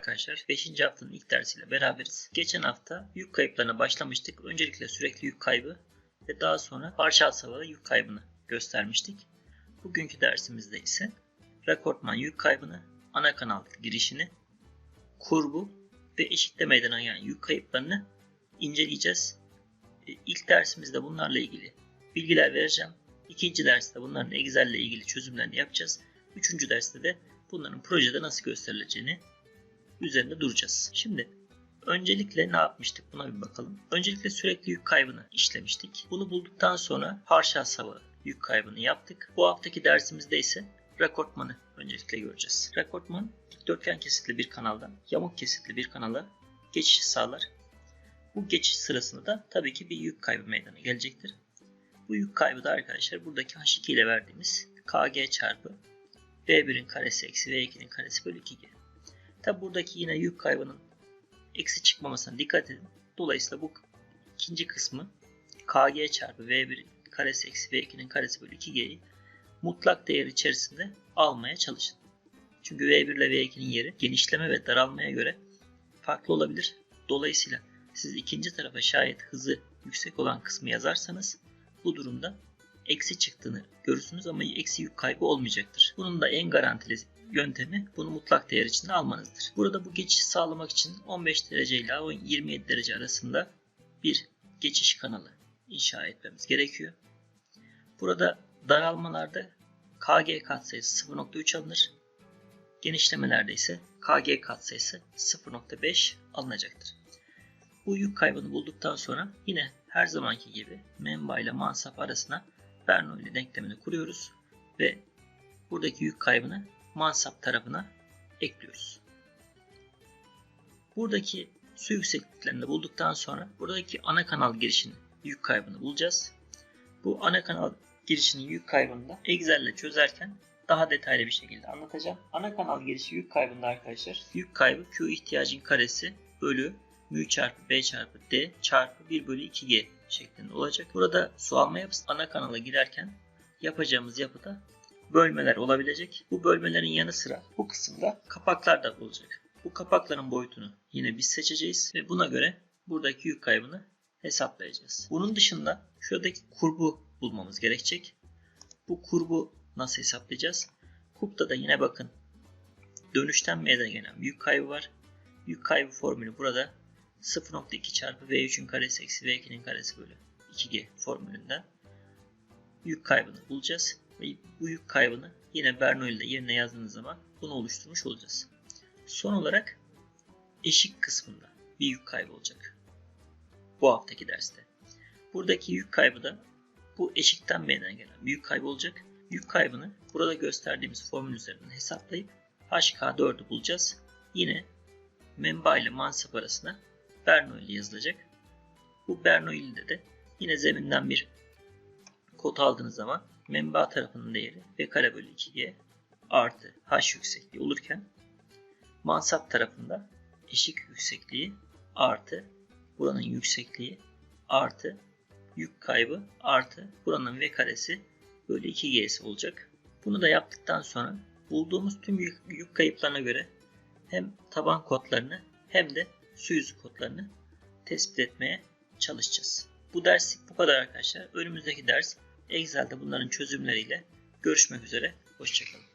arkadaşlar 5. haftanın ilk dersiyle beraberiz. Geçen hafta yük kayıplarına başlamıştık. Öncelikle sürekli yük kaybı ve daha sonra parçal savada yük kaybını göstermiştik. Bugünkü dersimizde ise rekortman yük kaybını, ana kanal girişini, kurbu ve eşikte meydana gelen yük kayıplarını inceleyeceğiz. E, İlk dersimizde bunlarla ilgili bilgiler vereceğim. İkinci derste bunların Excel ile ilgili çözümlerini yapacağız. Üçüncü derste de bunların projede nasıl gösterileceğini üzerinde duracağız. Şimdi öncelikle ne yapmıştık buna bir bakalım. Öncelikle sürekli yük kaybını işlemiştik. Bunu bulduktan sonra parça hesabı yük kaybını yaptık. Bu haftaki dersimizde ise rekortmanı öncelikle göreceğiz. Rekortman dikdörtgen kesitli bir kanaldan yamuk kesitli bir kanala geçiş sağlar. Bu geçiş sırasında da tabii ki bir yük kaybı meydana gelecektir. Bu yük kaybı da arkadaşlar buradaki H2 ile verdiğimiz KG çarpı V1'in karesi eksi V2'nin karesi bölü 2G. Tabi buradaki yine yük kaybının eksi çıkmamasına dikkat edin. Dolayısıyla bu ikinci kısmı KG çarpı V1 karesi eksi V2'nin karesi bölü 2G'yi mutlak değer içerisinde almaya çalışın. Çünkü V1 ile V2'nin yeri genişleme ve daralmaya göre farklı olabilir. Dolayısıyla siz ikinci tarafa şayet hızı yüksek olan kısmı yazarsanız bu durumda eksi çıktığını görürsünüz ama eksi yük kaybı olmayacaktır. Bunun da en garantili yöntemi bunu mutlak değer içinde almanızdır. Burada bu geçişi sağlamak için 15 derece ile 27 derece arasında bir geçiş kanalı inşa etmemiz gerekiyor. Burada daralmalarda KG katsayısı 0.3 alınır. Genişlemelerde ise KG katsayısı 0.5 alınacaktır. Bu yük kaybını bulduktan sonra yine her zamanki gibi menba ile mansap arasına Bernoulli denklemini kuruyoruz ve buradaki yük kaybını mansap tarafına ekliyoruz. Buradaki su yüksekliklerini bulduktan sonra buradaki ana kanal girişinin yük kaybını bulacağız. Bu ana kanal girişinin yük kaybını da Excel ile çözerken daha detaylı bir şekilde anlatacağım. Ana kanal girişi yük kaybında arkadaşlar yük kaybı Q ihtiyacın karesi bölü mü çarpı b çarpı d çarpı 1 bölü 2g şeklinde olacak. Burada su alma yapısı ana kanala girerken yapacağımız yapıda bölmeler olabilecek. Bu bölmelerin yanı sıra bu kısımda kapaklar da olacak. Bu kapakların boyutunu yine biz seçeceğiz ve buna göre buradaki yük kaybını hesaplayacağız. Bunun dışında şuradaki kurbu bulmamız gerekecek. Bu kurbu nasıl hesaplayacağız? Kupta da yine bakın dönüşten meydana gelen yük kaybı var. Yük kaybı formülü burada 0.2 çarpı V3'ün karesi eksi V2'nin karesi bölü 2G formülünden yük kaybını bulacağız. Ve bu yük kaybını yine Bernoulli'de yerine yazdığınız zaman bunu oluşturmuş olacağız. Son olarak eşik kısmında bir yük kaybı olacak. Bu haftaki derste. Buradaki yük kaybı da bu eşikten meydana gelen bir yük kaybı olacak. Yük kaybını burada gösterdiğimiz formül üzerinden hesaplayıp HK4'ü bulacağız. Yine menba ile mansap arasına Bernoulli yazılacak. Bu Bernoulli'de de yine zeminden bir kod aldığınız zaman menba tarafının değeri v kare bölü 2g artı h yüksekliği olurken mansap tarafında eşik yüksekliği artı buranın yüksekliği artı yük kaybı artı buranın v karesi bölü 2g'si olacak. Bunu da yaptıktan sonra bulduğumuz tüm yük, yük kayıplarına göre hem taban kodlarını hem de su yüzü kodlarını tespit etmeye çalışacağız. Bu derslik bu kadar arkadaşlar. Önümüzdeki ders Excel'de bunların çözümleriyle görüşmek üzere. Hoşçakalın.